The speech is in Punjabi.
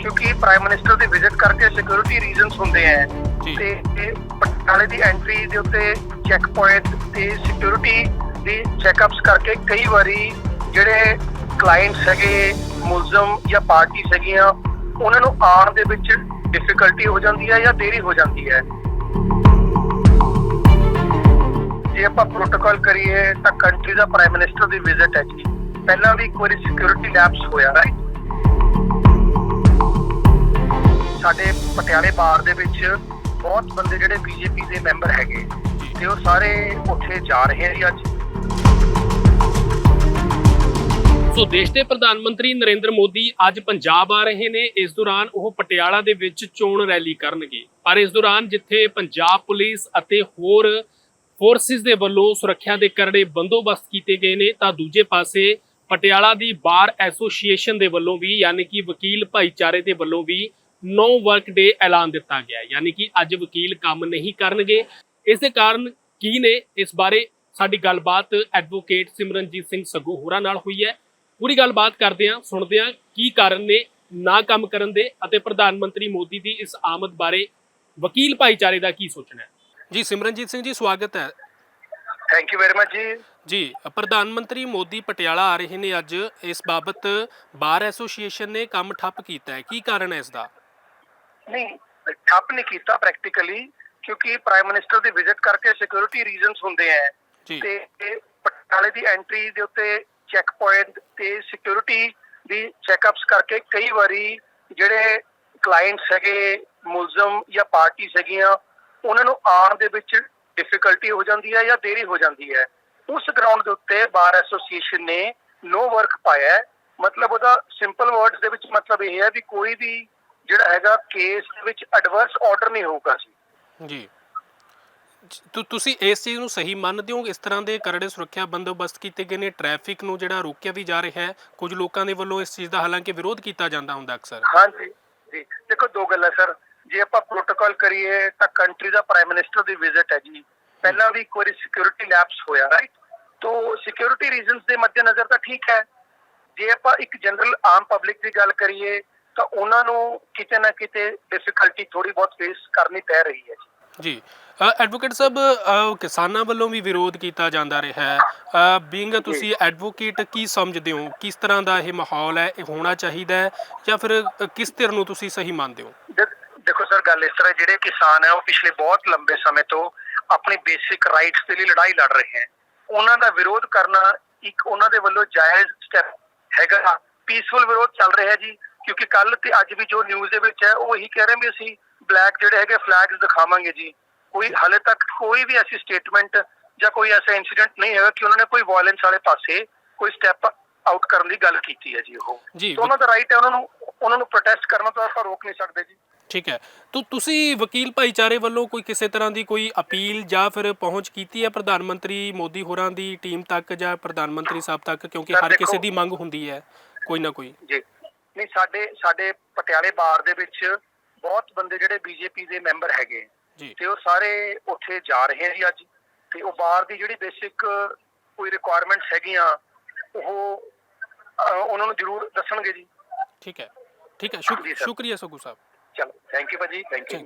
ਕਿਉਂਕਿ ਪ੍ਰਾਈਮ ਮਿਨਿਸਟਰ ਦੀ ਵਿਜ਼ਿਟ ਕਰਕੇ ਸਿਕਿਉਰਿਟੀ ਰੀਜ਼ਨਸ ਹੁੰਦੇ ਆ। ਤੇ ਇਹ ਪਟਿਆਲੇ ਦੀ ਐਂਟਰੀ ਦੇ ਉੱਤੇ ਚੈੱਕ ਪੁਆਇੰਟ ਤੇ ਸਿਕਿਉਰਿਟੀ ਦੀ ਚੈੱਕਅਪਸ ਕਰਕੇ ਕਈ ਵਾਰੀ ਜਿਹੜੇ ਕਲਾਇੰਟਸ ਹੈਗੇ ਮੁਲਜ਼ਮ ਜਾਂ ਪਾਰਟੀ ਹੈਗੀਆਂ ਉਹਨਾਂ ਨੂੰ ਆਉਣ ਦੇ ਵਿੱਚ ਡਿਫਿਕਲਟੀ ਹੋ ਜਾਂਦੀ ਹੈ ਜਾਂ ਦੇਰੀ ਹੋ ਜਾਂਦੀ ਹੈ ਜੇ ਆਪਾਂ ਪ੍ਰੋਟੋਕਾਲ ਕਰੀਏ ਤਾਂ ਕੰਟਰੀ ਦਾ ਪ੍ਰਾਈਮ ਮਿਨਿਸਟਰ ਦੀ ਵਿਜ਼ਿਟ ਹੈ ਜੀ। ਪਹਿਲਾਂ ਵੀ ਇੱਕ ਵਾਰੀ ਸਿਕਿਉਰਿਟੀ ਲੈਪਸ ਹੋਇਆ। ਰਾਈਟ ਸਾਡੇ ਪਟਿਆਲੇ ਬਾਰ ਦੇ ਵਿੱਚ ਬਹੁਤ ਬੰਦੇ ਜਿਹੜੇ ਬੀਜੇਪੀ ਦੇ ਮੈਂਬਰ ਹੈਗੇ ਤੇ ਉਹ ਸਾਰੇ ਉੱਥੇ ਜਾ ਰਹੇ ਆ ਜੀ ਅੱਜ। ਸੋ ਦੇਸ਼ ਦੇ ਪ੍ਰਧਾਨ ਮੰਤਰੀ ਨਰਿੰਦਰ ਮੋਦੀ ਅੱਜ ਪੰਜਾਬ ਆ ਰਹੇ ਨੇ। ਇਸ ਦੌਰਾਨ ਉਹ ਪਟਿਆਲਾ ਦੇ ਵਿੱਚ ਚੋਣ ਰੈਲੀ ਕਰਨਗੇ। ਪਰ ਇਸ ਦੌਰਾਨ ਜਿੱਥੇ ਪੰਜਾਬ ਪੁਲਿਸ ਅਤੇ ਹੋਰ ਫੋਰਸਿਸ ਦੇ ਵੱਲੋਂ ਸੁਰੱਖਿਆ ਦੇ ਕਰੜੇ ਬੰਦੋਬਸਤ ਕੀਤੇ ਗਏ ਨੇ, ਤਾਂ ਦੂਜੇ ਪਾਸੇ ਪਟਿਆਲਾ ਦੀ ਬਾਰ ਐਸੋਸੀਏਸ਼ਨ ਦੇ ਵੱਲੋਂ ਵੀ, ਯਾਨੀ ਕਿ ਵਕੀਲ ਭਾਈਚਾਰੇ ਦੇ ਵੱਲੋਂ ਵੀ ਨੋ ਵਰਕ ਡੇ ਐਲਾਨ ਦਿੱਤਾ ਗਿਆ। ਯਾਨੀ ਕਿ ਅੱਜ ਵਕੀਲ ਕੰਮ ਨਹੀਂ ਕਰਨਗੇ। ਇਸ ਦੇ ਕਾਰਨ ਕੀ ਨੇ? ਇਸ ਬਾਰੇ ਸਾਡੀ ਗੱਲਬਾਤ ਐਡਵੋਕੇਟ ਸਿਮਰਨਜੀਤ ਸਿੰਘ ਸੱਗੂ ਹੋਰਾਂ ਨਾਲ ਹੋਈ ਹੈ। ਪੂਰੀ ਗੱਲਬਾਤ ਕਰਦੇ ਹਾਂ ਸੁਣਦੇ ਹਾਂ ਕੀ ਕਾਰਨ ਨੇ ਨਾ ਕੰਮ ਕਰਨ ਦੇ ਅਤੇ ਪ੍ਰਧਾਨ ਮੰਤਰੀ ਮੋਦੀ ਦੀ ਇਸ ਆਮਦ ਬਾਰੇ ਵਕੀਲ ਭਾਈਚਾਰੇ ਦਾ ਕੀ ਸੋਚਣਾ ਹੈ। ਜੀ ਸਿਮਰਨਜੀਤ ਸਿੰਘ ਜੀ ਸਵਾਗਤ ਹੈ। ਥੈਂਕ ਯੂ ਵੈਰੀ ਮਚ ਜੀ। ਜੀ ਪ੍ਰਧਾਨ ਮੰਤਰੀ ਮੋਦੀ ਪਟਿਆਲਾ ਆ ਰਹੇ ਨੇ ਅੱਜ। ਇਸ ਬਾਬਤ ਬਾਰ ਐਸੋਸੀਏਸ਼ਨ ਨੇ ਕੰਮ ਠੱਪ ਕੀਤਾ ਹੈ। ਕੀ ਕਾਰਨ ਹੈ ਇਸ ਦਾ? ਨਹੀਂ। ਠੱਪ ਨਹੀਂ ਕੀਤਾ ਪ੍ਰੈਕਟੀਕਲੀ ਕਿਉਂਕਿ ਪ੍ਰਾਈਮ ਮਿਨਿਸਟਰ ਦੀ ਵਿਜ਼ਿਟ ਕਰਕੇ ਸਿਕਿਉਰਿਟੀ ਰੀਜ਼ਨਸ ਹੁੰਦੇ ਆ ਤੇ ਪਟਿਆਲੇ ਦੀ ਐਂਟਰੀ ਦੇ ਉੱਤੇ ਚੈੱਕ ਪੁਆਇੰਟ ਤੇ ਸਿਕਿਉਰਿਟੀ ਦੀ ਚੈੱਕਅਪਸ ਕਰਕੇ ਕਈ ਵਾਰੀ ਜਿਹੜੇ ਕਲਾਇੰਟਸ ਹੈਗੇ ਮੁਲਜ਼ਮ ਜਾਂ ਪਾਰਟੀ ਹੈਗੀਆਂ ਉਹਨਾਂ ਨੂੰ ਆਉਣ ਦੇ ਵਿੱਚ ਡਿਫਿਕਲਟੀ ਹੋ ਜਾਂਦੀ ਹੈ ਜਾਂ ਦੇਰੀ ਹੋ ਜਾਂਦੀ ਹੈ ਉਸ ਗਰਾਊਂਡ ਦੇ ਉੱਤੇ ਬਾਰ ਐਸੋਸੀਏਸ਼ਨ ਨੇ ਨੋ ਵਰਕ ਪਾਇਆ ਹੈ। ਮਤਲਬ ਉਹਦਾ ਸਿੰਪਲ ਵਰਡਸ ਦੇ ਵਿੱਚ ਮਤਲਬ ਇਹ ਹੈ ਵੀ ਕੋਈ ਵੀ ਜਿਹੜਾ ਹੈਗਾ ਕੇਸ ਦੇ ਵਿੱਚ ਐਡਵਰਸ ਆਰਡਰ ਨਹੀਂ ਹੋਊਗਾ ਜੀ। ਜੀ। ਤੁ- ਤੁਸੀਂ ਇਸ ਚੀਜ਼ ਨੂੰ ਸਹੀ ਮੰਨਦੇ ਹੋ? ਇਸ ਤਰ੍ਹਾਂ ਦੇ ਕਰੜੇ ਸੁਰੱਖਿਆ ਬੰਦੋਬਸਤ ਕੀਤੇ ਗਏ ਨੇ ਟ੍ਰੈਫਿਕ ਨੂੰ ਜਿਹੜਾ ਰੋਕਿਆ ਵੀ ਜਾ ਰਿਹਾ ਹੈ ਕੁਝ ਲੋਕਾਂ ਦੇ ਵੱਲੋਂ ਇਸ ਚੀਜ਼ ਦਾ ਹਾਲਾਂਕਿ ਵਿਰੋਧ ਕੀਤਾ ਜਾਂਦਾ ਹੁੰਦਾ ਅਕਸਰ। ਹਾਂਜੀ ਜੀ ਦੇਖੋ ਦੋ ਗੱਲਾਂ ਸਰ। ਜੇ ਆਪਾਂ ਪ੍ਰੋਟੋਕਾਲ ਕਰੀਏ ਤਾਂ ਕੰਟਰੀ ਦਾ ਪ੍ਰਾਈਮ ਮਿਨਿਸਟਰ ਦੀ ਵਿਜ਼ਿਟ ਹੈ ਜੀ। ਪਹਿਲਾਂ ਵੀ ਇੱਕ ਵਾਰੀ ਸਿਕਿਉਰਿਟੀ ਲੈਪਸ ਹੋਇਆ ਰਾਈਟ ਤੋਂ ਸਿਕਿਉਰਿਟੀ ਰੀਜ਼ਨਸ ਦੇ ਮੱਦੇਨਜ਼ਰ ਤਾਂ ਠੀਕ ਹੈ। ਜੇ ਆਪਾਂ ਇੱਕ ਜਨਰਲ ਆਮ ਪਬਲਿਕ ਦੀ ਗੱਲ ਕਰੀਏ ਤਾਂ ਉਹਨਾਂ ਨੂੰ ਕਿਤੇ ਨਾ ਕਿਤੇ ਡਿਫਿਕਲਟੀ ਥੋੜੀ ਬਹੁਤ ਫੇਸ ਕਰਨੀ ਪੈ ਰਹੀ ਹੈ ਜੀ। ਜੀ। ਐਡਵੋਕੇਟ ਸਾਹਿਬ ਕਿਸਾਨਾਂ ਵੱਲੋਂ ਵੀ ਵਿਰੋਧ ਕੀਤਾ ਜਾਂਦਾ ਰਿਹਾ ਹੈ। ਬੀਇੰਗ ਤੁਸੀਂ ਐਡਵੋਕੇਟ ਕੀ ਸਮਝਦੇ ਹੋ? ਕਿਸ ਤਰ੍ਹਾਂ ਦਾ ਇਹ ਮਾਹੌਲ ਹੈ? ਇਹ ਹੋਣਾ ਚਾਹੀਦਾ ਹੈ? ਜਾਂ ਫਿਰ ਕਿਸ ਧਿਰ ਨੂੰ ਤੁਸੀਂ ਸਹੀ ਮੰਨਦੇ ਹੋ? ਦੇਖੋ ਸਰ ਗੱਲ ਇਸ ਤਰ੍ਹਾਂ ਜਿਹੜੇ ਕਿਸਾਨ ਹੈ ਉਹ ਪਿਛਲੇ ਬਹੁਤ ਲੰਬੇ ਸਮੇਂ ਤੋਂ ਆਪਣੇ ਬੇਸਿਕ ਰਾਈਟਸ ਦੇ ਲਈ ਲੜਾਈ ਲੜ ਰਹੇ ਹੈ। ਉਹਨਾਂ ਦਾ ਵਿਰੋਧ ਕਰਨਾ ਇੱਕ ਉਹਨਾਂ ਦੇ ਵੱਲੋਂ ਜਾਇਜ਼ ਸਟੈਪ ਹੈਗਾ। ਪੀਸਫੁਲ ਵਿਰੋਧ ਚੱਲ ਰਿਹਾ ਜੀ। ਕਿਉਂਕਿ ਕੱਲ ਤੇ ਅੱਜ ਵੀ ਜੋ ਨਿਊਜ਼ ਦੇ ਵਿੱਚ ਹੈ ਉਹ ਇਹੀ ਕਹਿ ਰਹੇ ਵੀ ਅਸੀਂ ਬਲੈਕ ਜਿਹੜੇ ਹੈਗੇ ਫਲੈਗਸ ਦਿਖਾਵਾਂਗੇ ਜੀ। ਕੋਈ ਹਲੇ ਤੱਕ ਕੋਈ ਵੀ ਐਸੀ ਸਟੇਟਮੈਂਟ ਜਾਂ ਕੋਈ ਐਸਾ ਇਨਸੀਡੈਂਟ ਨਹੀਂ ਹੈਗਾ ਕਿ ਉਹਨਾਂ ਨੇ ਕੋਈ ਵਾਇਲੈਂਸ ਵਾਲੇ ਪਾਸੇ ਕੋਈ ਸਟੈਪ ਆਊਟ ਕਰਨ ਦੀ ਗੱਲ ਕੀਤੀ ਹੈ ਜੀ ਉਹ। ਜੀ ਤਾਂ ਉਹਨਾਂ ਦਾ ਰਾਈਟ ਹੈ ਉਹਨਾਂ ਨੂੰ ਉਹਨਾਂ ਨੂੰ ਪ੍ਰੋਟੈਸਟ ਕਰਨਾ ਤਾਂ ਆਪਾਂ ਰੋਕ ਨਹੀਂ ਸਕਦੇ ਜੀ। ਠੀਕ ਹੈ। ਤੋ ਤੁਸੀਂ ਵਕੀਲ ਭਾਈਚਾਰੇ ਵੱਲੋਂ ਕੋਈ ਕਿਸੇ ਤਰ੍ਹਾਂ ਦੀ ਕੋਈ ਅਪੀਲ ਜਾਂ ਫਿਰ ਪਹੁੰਚ ਕੀਤੀ ਹੈ ਪ੍ਰਧਾਨ ਮੰਤਰੀ ਮੋਦੀ ਹੋਰਾਂ ਦੀ ਟੀਮ ਤੱਕ ਜਾਂ ਪ੍ਰਧਾਨ ਮੰਤਰੀ ਸਾਹਿਬ ਤੱਕ? ਕਿਉਂਕਿ ਹਰ ਕਿਸੇ ਦੀ ਮੰਗ ਹੁੰਦੀ ਹੈ ਕੋਈ ਨਾ ਕੋਈ। ਜੀ। ਨਹੀਂ ਸਾਡੇ ਸਾਡੇ ਪਟਿਆਲੇ ਬਾਰ ਦੇ ਵਿੱਚ ਬਹੁਤ ਬੰਦੇ ਜਿਹੜੇ ਬੀਜੇਪੀ ਦੇ ਮੈਂਬਰ ਹੈਗੇ ਤੇ ਉਹ ਸਾਰੇ ਉੱਥੇ ਜਾ ਰਹੇ ਆ ਜੀ ਅੱਜ। ਤੇ ਉਹ ਬਾਰ ਦੀ ਜਿਹੜੀ ਬੇਸਿਕ ਕੋਈ ਰਿਕੁਆਇਰਮੈਂਟਸ ਹੈਗੀਆਂ ਉਹ ਉਹਨਾਂ ਨੂੰ ਜ਼ਰੂਰ ਦੱਸਣਗੇ ਜੀ। ਠੀਕ ਹੈ। ਠੀਕ ਹੈ। ਸ਼ੁਕਰੀਆ ਸਗੂ ਸਾਹਿਬ। ਚਲੋ ਥੈਂਕ ਯੂ ਭਾਜੀ ਥੈਂਕ ਯੂ